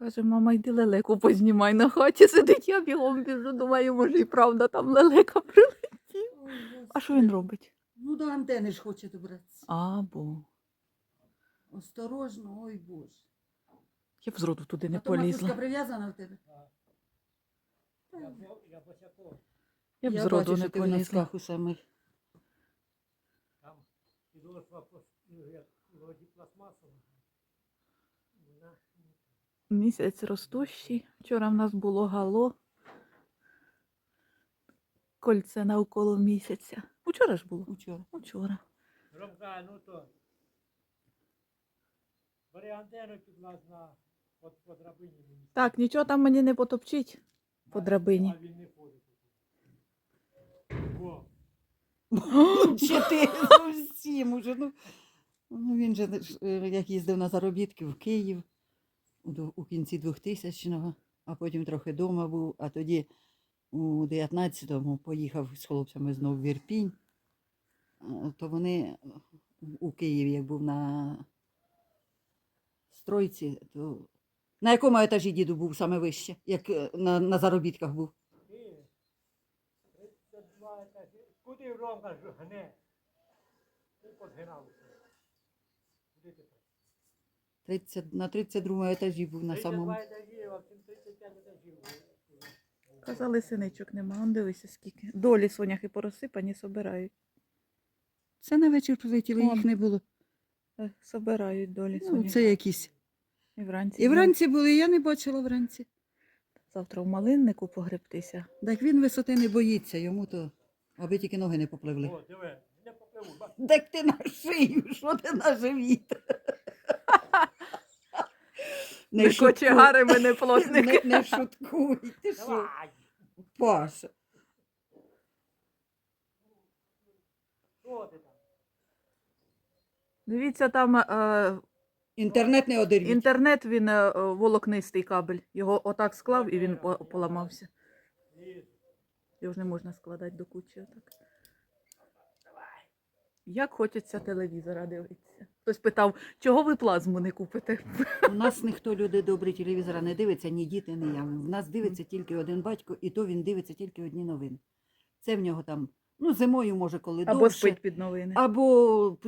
Каже, мама, йди лелеку познімай на хаті. Сидить, я бігом біжу, думаю, може і правда там лелека прилетів. А що він робить? Ну, до антени ж хоче добратися. А, бо Осторожно, ой Боже. я б зроду туди не а то полізла. прив'язана в тебе? Я б зроду бачу, не що ти в полізла. носках у самих. Там як вроді пластмасова. Місяць ростущий. Вчора в нас було гало. Кольце навколо місяця. Учора ж було. Учора. Учора. Ромка, ну то. Бери антенну підлаз на по, по драбині. Так, нічого там мені не потопчить по драбині. А він не ходить. О, Чи ти зовсім уже. Ну, ну він же ж, е, як їздив на заробітки в Київ у, кінці 2000-го, а потім трохи вдома був, а тоді у 19-му поїхав з хлопцями знов в Ірпінь. Е, То вони у Києві, як був на стройці, то на якому етажі діду був саме вище, як е, на, на заробітках був? ти. 32 етажі. Куди ж гне? Ти подгинав? 30, на 32 етажі був на самому. етажі, а всім 35 етажів. Казали, синичок нема. Он дивися скільки. Долі соняхи порозсипані, собирають. Це на вечір прилетіли, їх не було. Е, Собирають долі Ну, соняхи. це якісь. І вранці. І вранці були, я не бачила вранці. Завтра в малиннику погребтися. Так він висоти не боїться, йому то, аби тільки ноги не попливли. О, диви, не попливу. бач. Так ти на шию, що ти на живіт? Не кочегари ми не Не, плотники. не шуткуй, ти що? Давай. Паша. Що ти там? Дивіться, там е, Інтернет не одервіть. інтернет, він е, е, волокнистий кабель. Його отак склав і він по- поламався. Його ж не можна складати до кучі. Отак. Як хочеться телевізора дивитися. Хтось питав, чого ви плазму не купите? У нас ніхто люди добрі телевізора не дивиться, ні діти, ні я. В нас дивиться тільки один батько, і то він дивиться тільки одні новини. Це в нього там, ну, зимою, може, коли Або довше. спить під новини. Або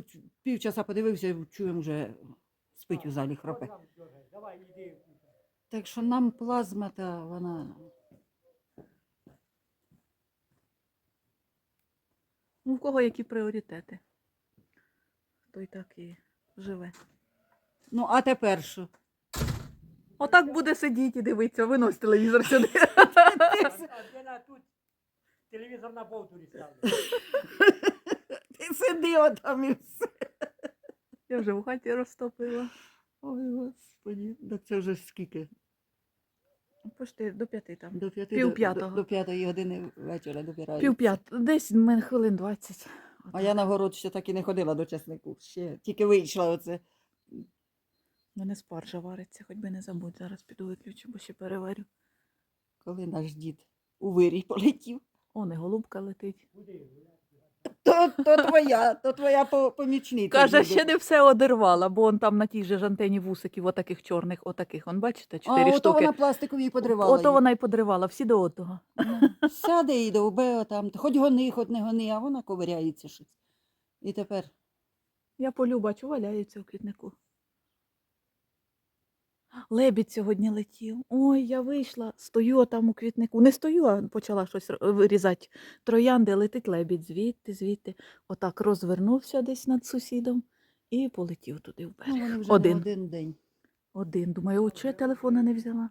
півчаса подивився, чуємо вже спить у залі хропе. Так що нам плазма та вона. Ну, в кого які пріоритети? Той так і живе. Ну, а тепер що? Отак буде сидіти і дивитися, винось телевізор сюди. Тут. Телевізор на повторі ставлю. Ти сиди отам і все. Я вже в хаті розтопила. Ой, господі. Так це вже скільки? Пошти до п'яти там. До п'яти Пів до- п'ятого. До, до п'ятої години вечора добираю. Пів п'ят, десь в мене хвилин 20. А я на город ще так і не ходила до чеснику. Ще тільки вийшла оце. У мене спаржа вариться, хоч би не забудь. Зараз піду виключу, бо ще переварю. Коли наш дід у вирій полетів. О, не голубка летить. То, то твоя, то твоя по- помічниця. Каже, буде. ще не все одервала, бо он там на тій же ж антені вусиків, отаких чорних, отаких. Он бачите, а, ото штуки. вона пластикові подривала. Ото вона й подривала, всі до одного. Ну, Сяде і довбе там, хоч гони, хоч не гони, а вона ковиряється щось. І тепер Я полю бачу, валяється у квітнику. Лебідь сьогодні летів. Ой, я вийшла, стою там у квітнику. Не стою, а почала щось вирізати. Троянди летить лебідь звідти, звідти. Отак розвернувся десь над сусідом і полетів туди в ну, берег. вже Один. один день. Один. Думаю, о, чого я телефона не взяла?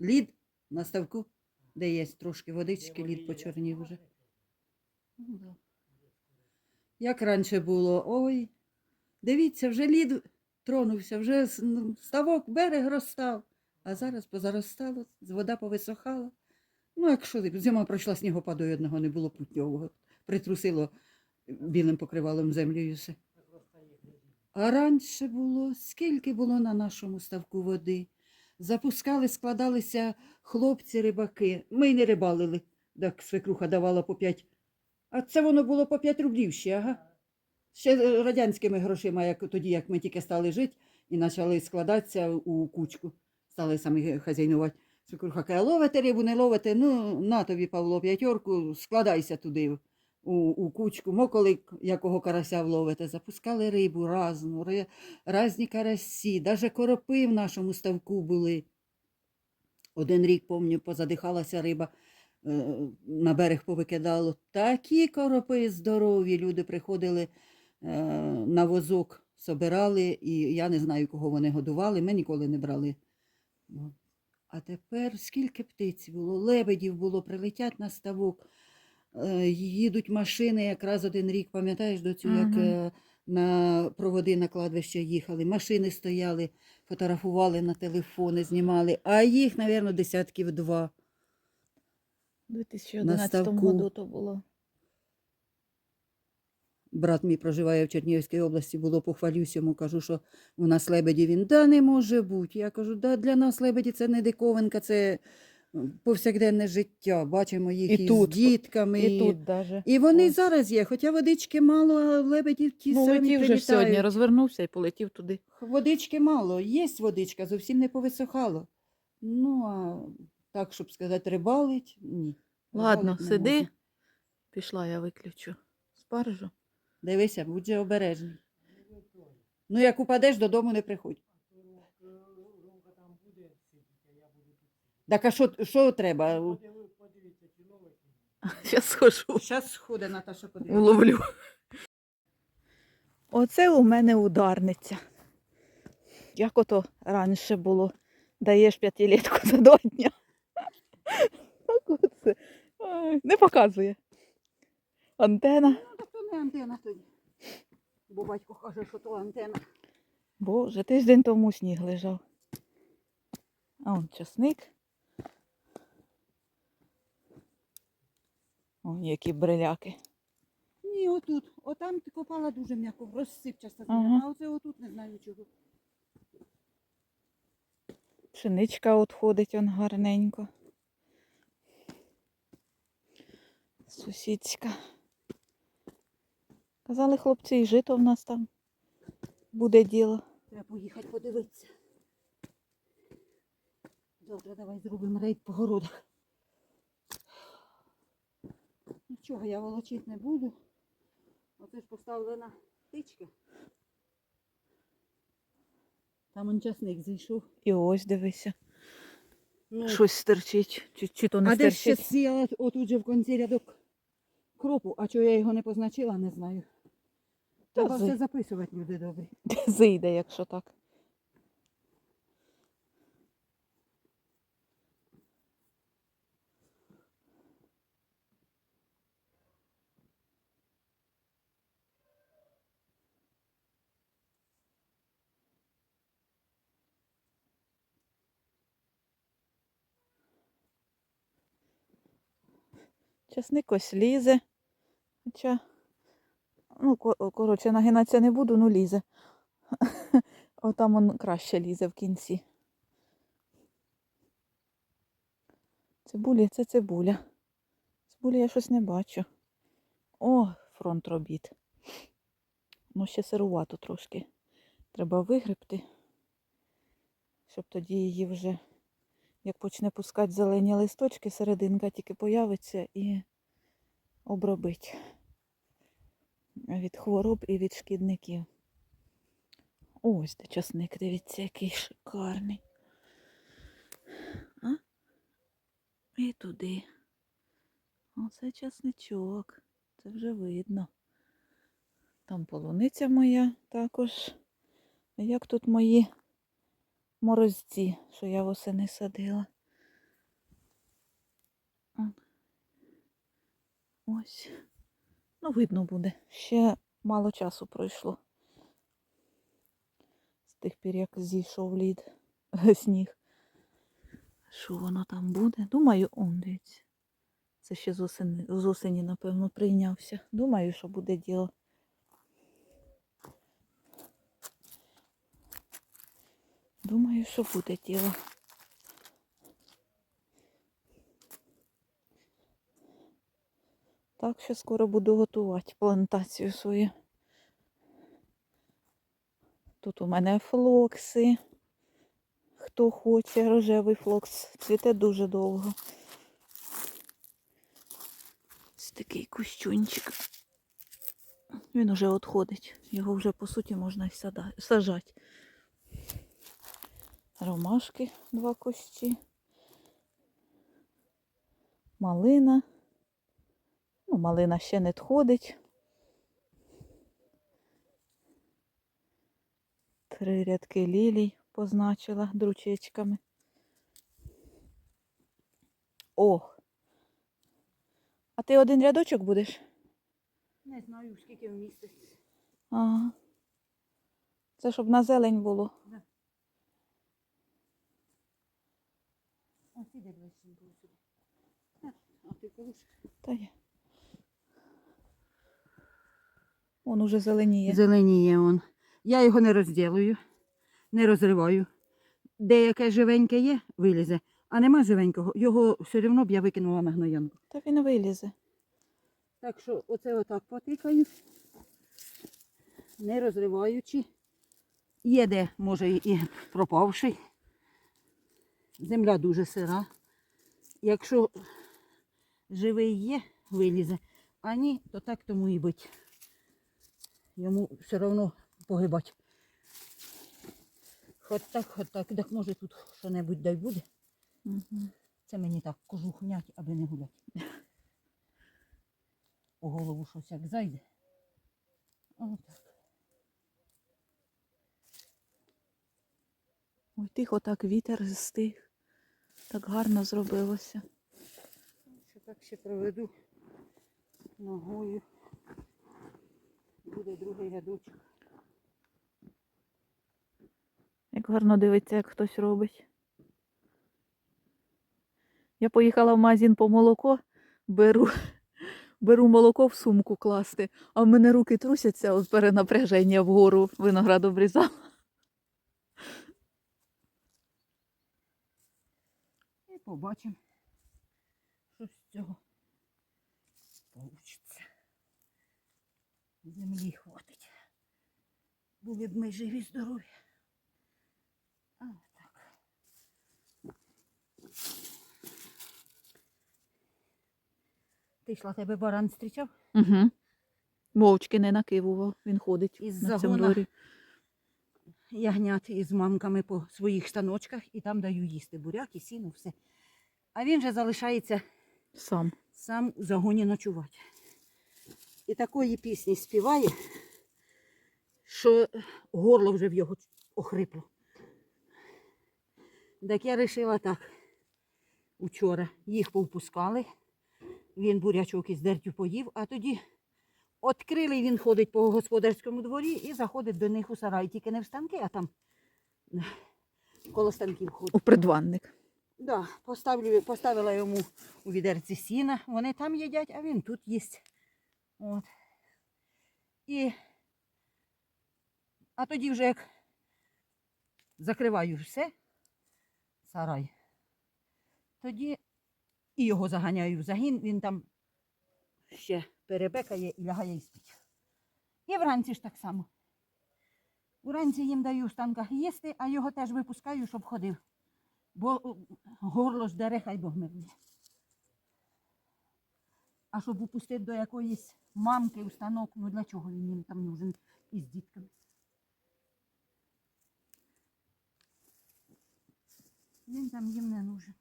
Лід на ставку, де є трошки водички, лід почорнів уже. Ну, да. Як раніше було, ой, дивіться, вже лід тронувся, вже ставок, берег розстав, а зараз позаростало, вода повисохала. Ну, якщо зима пройшла снігопаду і одного не було путньового, притрусило білим покривалом землю і все. А раніше було, скільки було на нашому ставку води. Запускали, складалися хлопці рибаки. Ми не рибалили, так свекруха давала по п'ять. А це воно було по п'ять рублів ще, ага. Ще е, радянськими грошима, як тоді, як ми тільки стали жити і почали складатися у кучку, стали самі хазяйнувати. Свекруха каже, ловите рибу, не ловите, ну на тобі, Павло, п'ятерку, складайся туди у, у кучку. Мо коли якого карася вловите, запускали рибу разну, ри, разні карасі, навіть коропи в нашому ставку були. Один рік, пам'ятаю, позадихалася риба, на берег повикидало. Такі коропи здорові, люди приходили е, на возок, собирали, і я не знаю, кого вони годували, ми ніколи не брали. А тепер скільки птиць було, лебедів було, прилетять на ставок, е, їдуть машини, якраз один рік, пам'ятаєш, до цього, як е, на проводи на кладбище їхали, машини стояли, фотографували на телефони, знімали, а їх, мабуть, десятків два. У 2011 ставку. году то було. Брат мій проживає в Чернігівській області, було похвалюсь йому, кажу, що у нас лебеді. Він да не може бути. Я кажу, да, для нас лебеді це не диковинка, це повсякденне життя. Бачимо їх І і, тут, з дітками. І тут даже. і вони Ось. зараз є, хоча водички мало, а лебеді ті Ну, самі летів вже сьогодні, розвернувся і полетів туди. Водички мало, є водичка, зовсім не повисохало. Ну, а так, щоб сказати, рибалить, ні. Ладно, Рибалить сиди. можна. Пішла, я виключу. Спаржу. Дивися, будь же обережний. Ну, як упадеш, додому не приходь. Так а що, що треба? Зараз схожу. Зараз сходить Наташа подивиться. Уловлю. Оце у мене ударниця. Як ото раніше було. Даєш п'ятилітку за два дня. Не показує. Антена. Ну, так то не антена тоді. Бо батько каже, що то антена. Боже, тиждень тому сніг лежав. А он часник. О, які бриляки. Ні, отут. Отам ти копала дуже м'яко, розсипчаста Ага. а оце отут не знаю чого. Пшеничка от ходить он гарненько. Сусідська. Казали хлопці, і жито в нас там буде діло. Треба поїхати подивитися. Завтра давай зробимо рейд по городах. Нічого я волочити не буду. Оце ж поставлена птичка. Там он часник зійшов. І ось дивися. Ну, Щось стерчить. Чи, чи то не а де ж ще стерчить? сіяла отут же в кінці рядок кропу, а чого я його не позначила, не знаю. Треба все записувати, люди добрі. Зійде, якщо так. Часник ось лізе. Хоча, ну, коротше, нагинатися не буду, ну лізе. Отам он краще лізе в кінці. Цибулі це цибуля. Цибулі я щось не бачу. О, фронт робіт. Ну, ще сирувато трошки. Треба вигребти, щоб тоді її вже, як почне пускати зелені листочки, серединка тільки появиться і обробить від хвороб і від шкідників. Ось де часник, дивіться, який шикарний. А? І туди. Оце часничок. Це вже видно. Там полуниця моя також. Як тут мої морозці, що я восени садила. Ось. Ну, видно буде. Ще мало часу пройшло. З тих пір, як зійшов лід сніг. Що воно там буде? Думаю, он дивіться. Це ще з осені, з осені, напевно, прийнявся. Думаю, що буде діло. Думаю, що буде діло. Так що скоро буду готувати плантацію свою. Тут у мене флокси. Хто хоче, рожевий флокс. Цвіте дуже довго. Ось такий кущунчик. Він уже відходить. Його вже по суті можна сажати. Ромашки два кущі. Малина. Ну, малина ще не відходить. Три рядки лілій позначила дручечками. О! А ти один рядочок будеш? Не знаю, скільки в місяць. Ага. Це щоб на зелень було. Ось іде ближченько сюди. А ти колиш? Та є. Он уже зеленіє. Зеленіє он. Я його не розділую, не розриваю. Деяке живеньке є, вилізе, а нема живенького, його все одно б я викинула на гноянку. Та він вилізе. Так що оце отак потикаю, не розриваючи. Є де, може, і пропавший. Земля дуже сира. Якщо живий є, вилізе, а ні, то так тому і бить. Йому все одно погибать. Хоч так, хоч так, так може тут що-небудь дай буде. Угу. Це мені так кожухнять, аби не гулять. У голову щось як зайде. Отак. Ой, тихо так вітер стих. Так гарно зробилося. Ще так ще проведу ногою. Буде другий рядочок. Як гарно дивиться, як хтось робить. Я поїхала в магазин по молоко, беру, беру молоко в сумку класти, а в мене руки трусяться від перенапряження вгору виноград обрізала. І побачимо, що з цього Землі хватить. Були б ми живі, здорові. А так. Ти йшла, тебе баран зустрічав? Угу. Мовчки не накивував, він ходить Із на цьому дворі. ягнят із мамками по своїх станочках і там даю їсти буряк і сіно, все. А він же залишається Сам. сам у загоні ночувати. І такої пісні співає, що горло вже в його охрипло. Так я вирішила так. Учора їх повпускали, він бурячок із дертю поїв, а тоді відкрили, він ходить по господарському дворі і заходить до них у сарай. Тільки не в станки, а там е, коло станків ходить. У придванник. Да, поставлю, поставила йому у відерці сіна. Вони там їдять, а він тут їсть. От. І... А тоді вже як закриваю все, сарай, тоді і його заганяю в загін, він там ще перебекає і лягає і спить. І вранці ж так само. Уранці їм даю в станках їсти, а його теж випускаю, щоб ходив. Бо горло ж дере, хай Бог милує. А щоб упустити до якоїсь мамки у ну для чого він їм там нужен із дітками? Він там їм не нужен.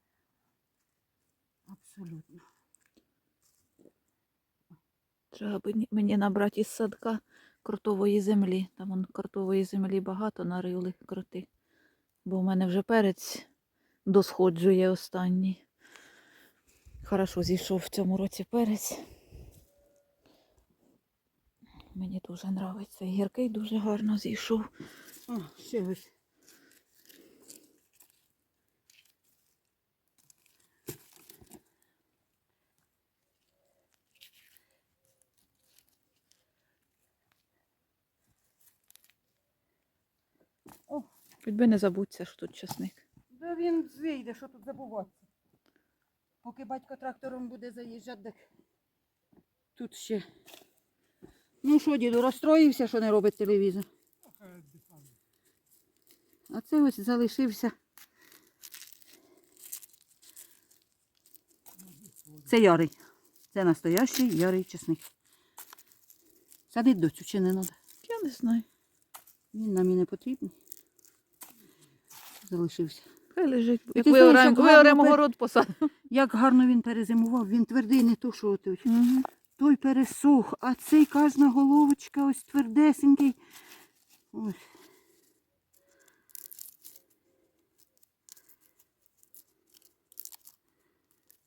Абсолютно. Треба мені набрати із садка крутової землі. Там он крутової землі багато нарили крути. Бо в мене вже перець досходжує останній. Хорошо зійшов в цьому році перець. Мені дуже подобається. Гіркий дуже гарно зійшов. О, ще ось. О, не забудься, що тут часник. да він вийде, що тут забуватися. Поки батько трактором буде заїжджати, так тут ще. Ну що, діду, розстроївся, що не робить телевізор? А це ось залишився. Це ярий. Це настоящий ярий чесник. Садить доцю чи не треба? Я не знаю. Він нам і не потрібний. Залишився. Хай лежить. Як ти знаєш, виоремо, як гарно пер- город посадимо. Як гарно він перезимував, він твердий, не то, що той. Мгм. Той пересох, а цей кожна головочка ось твердесенький. Ось.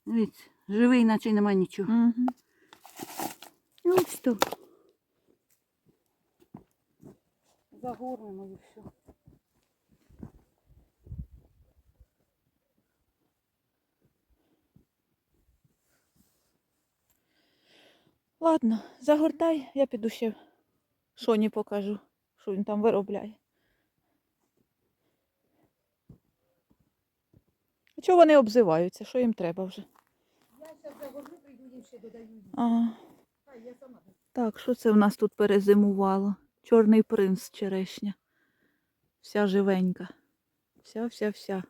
Дивіться, живий, наче й немає нічого. Ну, ось то. Загорнемо і все. Ладно, загортай, я піду ще Шоні покажу, що він там виробляє. А чого вони обзиваються? Що їм треба вже? Я зараз загорну, прийду їм ще додаю. Ага. Так, що це в нас тут перезимувало? Чорний принц черешня. Вся живенька. Вся, вся, вся.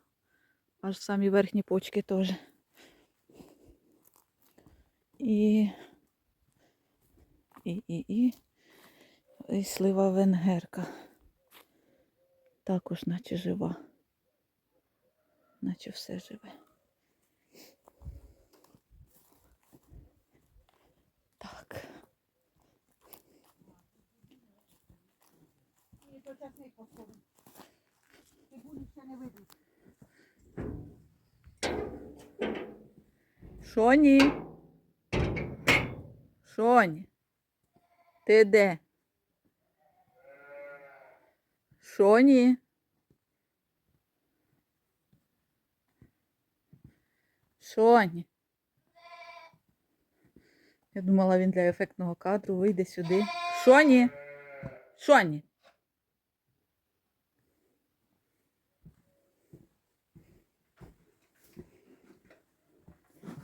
Аж самі верхні почки теж. І... І, і, і. І слива венгерка. Також наче жива. Наче все живе. Так. І то часник посходимо. Цибулі ще не видно. Шоні. Шоні. Ти де? Шоні. Шоні. Я думала, він для ефектного кадру вийде сюди. Шоні. Шоні.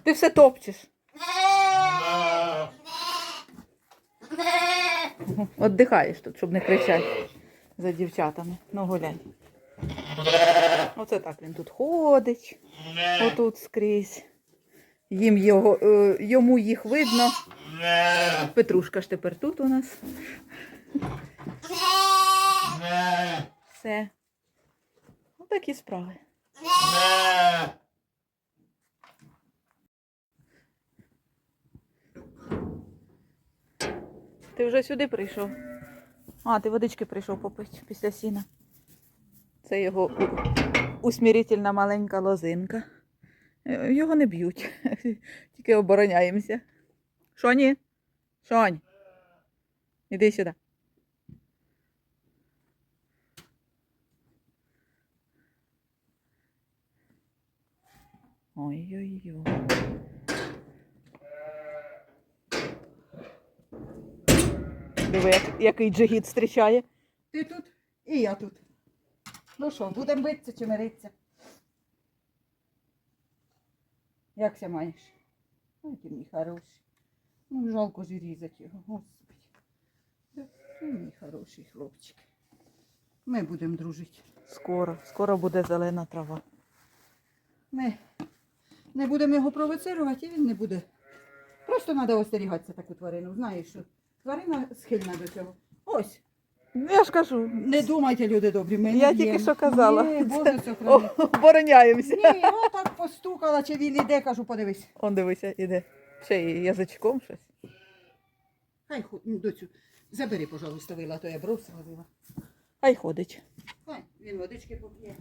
Ти все топчеш. Отдихаєш тут, щоб не кричати за дівчатами. Ну гуляй. Оце так він тут ходить. Отут скрізь. Їм його, е, йому їх видно. Петрушка ж тепер тут у нас. Все. Отакі справи. Ти вже сюди прийшов. А, ти водички прийшов попити після сіна. Це його усмірительна маленька лозинка. Е, Його не б'ють, тільки обороняємося. Шоні? Шонь. Іди сюди. Ой-ой-ой. Диви, який джигіт зустрічає. Ти тут і я тут. Ну що, будемо битися чи миритися? Якся маєш? Ой, ти мій хороший. Ну, жалко ж різати його, господи. Ти мій хороший хлопчик. Ми будемо дружити. Скоро, скоро буде зелена трава. Ми не будемо його провоцирувати, і він не буде. Просто треба остерігатися таку тварину. Знаєш, що тварина схильна до цього. Ось, Ну, Я ж кажу, не думайте, люди добрі. Ми не Я тільки б'ємо. що казала. Ні, Боже, сохрани. обороняємося. Ні, я так постукала, чи він іде, кажу, подивись. Он дивися, іде. Ще й язичком щось. Хай ху- ну, доцю, забери, пожалуйста, вила, то я бросила вила. Хай ходить. Хай, він водички поп'є.